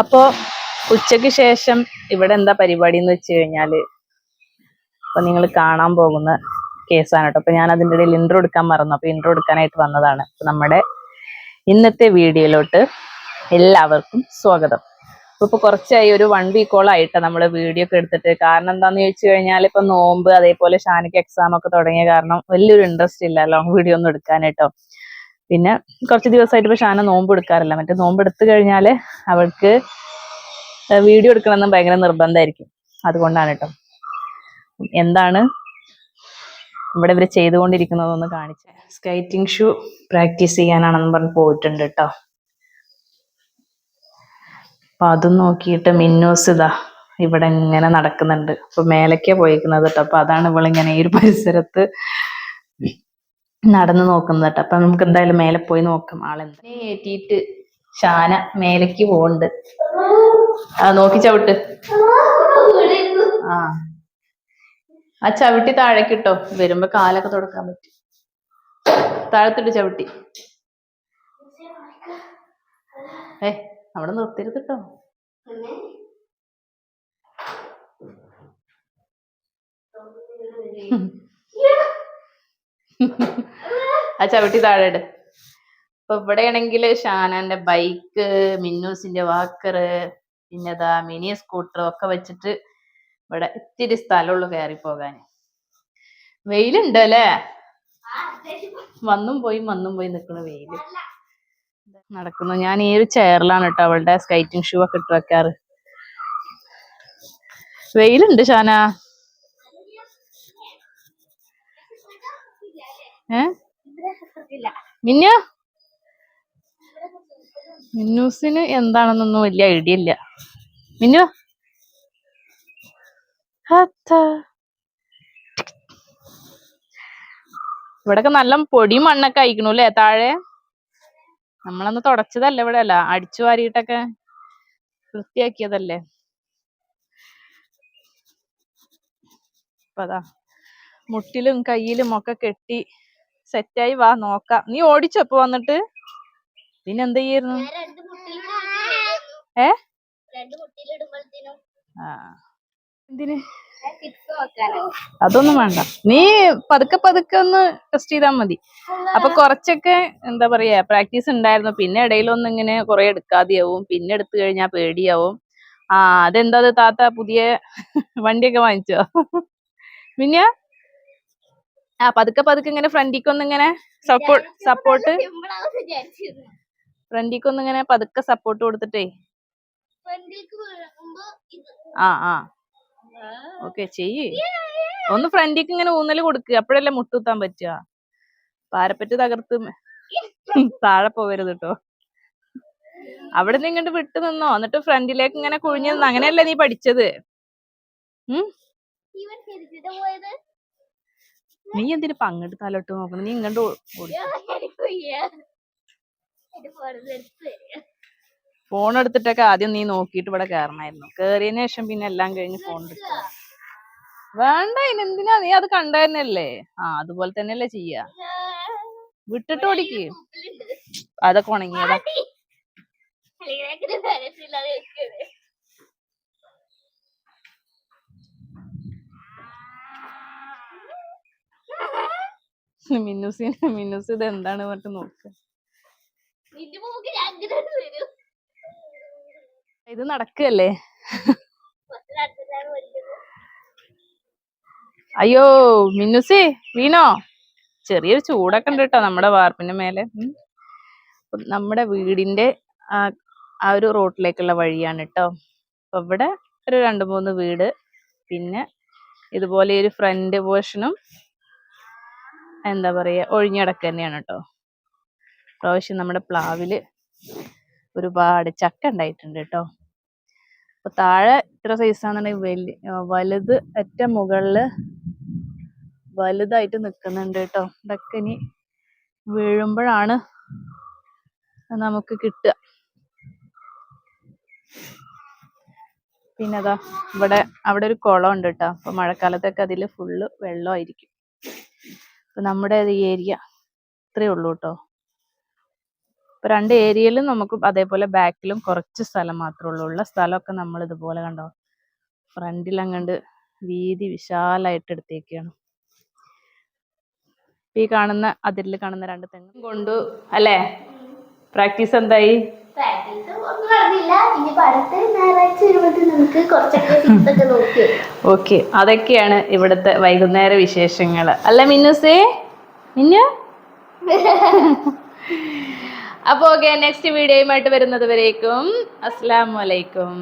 അപ്പോ ഉച്ചയ്ക്ക് ശേഷം ഇവിടെ എന്താ പരിപാടി എന്ന് വെച്ച് കഴിഞ്ഞാൽ അപ്പൊ നിങ്ങൾ കാണാൻ പോകുന്ന കേസാണ് കേട്ടോ. അപ്പൊ ഞാൻ അതിന്റെ ഇടയിൽ ഇൻട്രോ എടുക്കാൻ മറന്നു. അപ്പൊ ഇൻട്രോ എടുക്കാനായിട്ട് വന്നതാണ്. നമ്മുടെ ഇന്നത്തെ വീഡിയോയിലോട്ട് എല്ലാവർക്കും സ്വാഗതം. അപ്പോൾ ഇപ്പൊ കുറച്ചായി ഒരു വൺ വീക്കോളായിട്ട് നമ്മൾ വീഡിയോ ഒക്കെ എടുത്തിട്ട്. കാരണം എന്താന്ന് ചോദിച്ചു കഴിഞ്ഞാൽ ഇപ്പൊ നോമ്പ് അതേപോലെ ഷാനിക്ക് എക്സാം ഒക്കെ തുടങ്ങിയ കാരണം വലിയൊരു ഇൻട്രസ്റ്റ് ഇല്ല ലോങ് വീഡിയോ ഒന്നും എടുക്കാനായിട്ടോ. പിന്നെ കുറച്ച് ദിവസമായിട്ട് ഇപ്പൊ ഷാന നോമ്പ് എടുക്കാറില്ല. മറ്റേ നോമ്പ് എടുത്തു കഴിഞ്ഞാൽ അവൾക്ക് വീഡിയോ എടുക്കണമെന്ന് ഭയങ്കര നിർബന്ധമായിരിക്കും. അതുകൊണ്ടാണ് കേട്ടോ. എന്താണ് ഇവിടെ ഇവർ ചെയ്തുകൊണ്ടിരിക്കുന്നതൊന്ന് കാണിച്ചു. സ്കൈറ്റിംഗ് ഷൂ പ്രാക്ടീസ് ചെയ്യാനാണെന്ന് പറഞ്ഞ് പോയിട്ടുണ്ട് കേട്ടോ. അപ്പൊ അതും നോക്കിയിട്ട് മിന്നൂസ് ഇതാ ഇവിടെ ഇങ്ങനെ നടക്കുന്നുണ്ട്. അപ്പൊ മേലേക്കാ പോയിരിക്കുന്നത് കേട്ടോ. അപ്പൊ അതാണ് ഇവളിങ്ങനെ ഈ ഒരു പരിസരത്ത് നടന്നു നോക്കുന്നത് കേട്ടോ. അപ്പൊ നമുക്ക് എന്തായാലും മേലെ പോയി നോക്കാം ആളെന്താ. ഏറ്റിട്ട് ഷാന മേലേക്ക് പോണ്ട് ആ നോക്കി ചവിട്ട്. ആ. ആ ചവിട്ടി താഴേക്ക് ഇട്ടോ. വരുമ്പോ കാലൊക്കെ തുടക്കാൻ പറ്റും. താഴത്തിട്ട് ചവിട്ടി. ഏ അവിടെ നിർത്തരുത് കേട്ടോ ആ ചവിട്ടി താഴെ ഇട്. അപ്പൊ ഇവിടെയാണെങ്കിൽ ഷാനാന്റെ ബൈക്ക് മിന്നൂസിന്റെ വാക്കറ് പിന്നെ ഇതാ മിനി സ്കൂട്ടർ ഒക്കെ വെച്ചിട്ട് ഇവിടെ ഇത്തിരി സ്ഥലമുള്ളു കയറി പോകാൻ വെയിലുണ്ട് അല്ലേ? വന്നും പോയി വന്നും പോയി നിൽക്കുന്ന വെയിൽ. നടക്കുന്നു. ഞാൻ ഈ ഒരു ചെയറിലാണ് കേട്ടോ അവളുടെ സ്കൈറ്റിംഗ് ഷൂ ഒക്കെ ഇട്ട് വെക്കാറ്. വെയിലുണ്ട് ഷാന. ഏ? മിന്നു? മിന്നൂസിന് എന്താണെന്നൊന്നും വലിയ ഐഡിയ ഇല്ല. മിന്നു. ഇവിടൊക്കെ നല്ല പൊടി മണ്ണൊക്കെ അയക്കണു അല്ലേ താഴെ? നമ്മളന്ന് തുടച്ചതല്ല ഇവിടെ അല്ല അടിച്ചു വാരിയിട്ടൊക്കെ വൃത്തിയാക്കിയതല്ലേ? അപ്പതാ മുട്ടിലും കയ്യിലും ഒക്കെ കെട്ടി സെറ്റായി വാ നോക്കാം. നീ ഓടിച്ചോ ഇപ്പൊ വന്നിട്ട്? പിന്നെന്ത് ചെയ്യുന്നു ചെയ്യായിരുന്നു? ഏ? ആ. എന്തിന്? അതൊന്നും വേണ്ട. നീ പതുക്കെ പതുക്കെ ഒന്ന് ടെസ്റ്റ് ചെയ്താൽ മതി. അപ്പൊ കുറച്ചൊക്കെ എന്താ പറയാ പ്രാക്ടീസ് ഉണ്ടായിരുന്നു. പിന്നെ ഇടയിലൊന്നും ഇങ്ങനെ കുറെ എടുക്കാതെയാവും. പിന്നെ എടുത്തു കഴിഞ്ഞാൽ പേടിയാവും. ആ അതെന്താ അത് താത്ത പുതിയ വണ്ടിയൊക്കെ വാങ്ങിച്ചോ? പിന്നെ ആ പതുക്കെ പതുക്കെ ഇങ്ങനെ ഫ്രണ്ടിക്ക് ഒന്നിങ്ങനെ സപ്പോർട്ട് സപ്പോർട്ട് ഫ്രണ്ടിക്ക് ഒന്നിങ്ങനെ പതുക്കെ സപ്പോർട്ട് കൊടുത്തിട്ടേ. ആ ആ. ഓക്കെ ചെയ്യ്. ഒന്ന് ഫ്രണ്ടിക്ക് ഇങ്ങനെ ഊന്നൽ കൊടുക്കുക അപ്പോഴല്ലേ മുട്ടുത്താൻ പറ്റുക. പാരപ്പറ്റ് തകർത്ത് താഴെ പോവരുത് കേട്ടോ അവിടെ നിന്ന് ഇങ്ങോട്ട് വിട്ടു നിന്നോ. എന്നിട്ട് ഫ്രണ്ടിലേക്ക് ഇങ്ങനെ കുഴിഞ്ഞു നിന്ന്. അങ്ങനെയല്ലേ നീ പഠിച്ചത്? ഉം? നീ എന്തിനു ഇപ്പൊ അലോട്ട് തലോട്ട് നോക്കണം നീ ഇങ്ങോട്ട് ഓടി എടുത്ത്? ഫോൺ എടുത്തിട്ടൊക്കെ ആദ്യം നീ നോക്കിയിട്ട് ഇവിടെ കയറണമായിരുന്നു കേറിയതിനു ശേഷം പിന്നെ എല്ലാം കഴിഞ്ഞ് ഫോൺ എടുക്കുക. വേണ്ട ഇനെന്തിനാ നീ അത് കണ്ടായിരുന്നല്ലേ? ആ അതുപോലെ തന്നെയല്ലേ ചെയ്യ. വിട്ടിട്ട് ഓടിക്ക്. അതൊക്കെ ഉണങ്ങിയതാ. മിന്നുസിന് മിന്നുസ് ഇത് എന്താണ് പറഞ്ഞിട്ട് നോക്ക്. നിന്റെ മൂക്ക് ഞാൻ അങ്ങനെ വരും. ഇത് നടക്കല്ലേ? അയ്യോ മിന്നുസി വീണോ? ചെറിയൊരു ചൂടൊക്കെ ഉണ്ട് കേട്ടോ നമ്മുടെ വാർപ്പിന്റെ മേലെ. നമ്മുടെ വീടിന്റെ ആ ആ ഒരു റോട്ടിലേക്കുള്ള വഴിയാണ് കേട്ടോ. അപ്പൊ ഇവിടെ ഒരു രണ്ട് മൂന്ന് വീട്. പിന്നെ ഇതുപോലെ ഒരു ഫ്രണ്ട് പോർഷനും എന്താ പറയാ ഒഴിഞ്ഞടക്ക് തന്നെയാണ് കേട്ടോ പ്രാവശ്യം നമ്മുടെ പ്ലാവിൽ ഒരുപാട് ചക്ക ഉണ്ടായിട്ടുണ്ട് കേട്ടോ അപ്പൊ താഴെ ഇത്ര സൈസ് ആണെന്നുണ്ടെങ്കിൽ വലിയ വലുത് ഏറ്റവും മുകളിൽ വലുതായിട്ട് നിൽക്കുന്നുണ്ട് കേട്ടോ ഇതൊക്കെ ഇനി വീഴുമ്പോഴാണ് നമുക്ക് കിട്ടുക. പിന്നെ അതാ ഇവിടെ അവിടെ ഒരു കുളം ഉണ്ട് കേട്ടോ അപ്പൊ മഴക്കാലത്തൊക്കെ അതിൽ ഫുള്ള് വെള്ളമായിരിക്കും. നമ്മുടെ ഈ ഏരിയ ഇത്രയേ ഉള്ളൂ കേട്ടോ. ഇപ്പൊ രണ്ട് ഏരിയയിലും നമുക്ക് അതേപോലെ ബാക്കിലും കുറച്ച് സ്ഥലം മാത്രമേ ഉള്ളൂ. ഉള്ള സ്ഥലമൊക്കെ നമ്മൾ ഇതുപോലെ കണ്ടോ? ഫ്രണ്ടിൽ അങ്ങോട്ട് വീതി വിശാലായിട്ട് എടുത്തേക്കാണ്. ഈ കാണുന്ന അതിരിൽ കാണുന്ന രണ്ട് തെങ്ങും കൊണ്ടു അല്ലേ? പ്രാക്ടീസ് എന്തായി? പ്രാക്ടീസ് ഇനി അടുത്ത ഞായറാഴ്ച നമുക്ക് കുറച്ചൊക്കെ നോക്കി. ഓക്കെ. അതൊക്കെയാണ് ഇവിടുത്തെ വൈകുന്നേര വിശേഷങ്ങൾ അല്ല മിന്നുസേ? മിന്നു? അപ്പോൾ ഓക്കെ നെക്സ്റ്റ് വീഡിയോയുമായിട്ട് വരുന്നത് വരേക്കും. അസ്സാം വലൈക്കും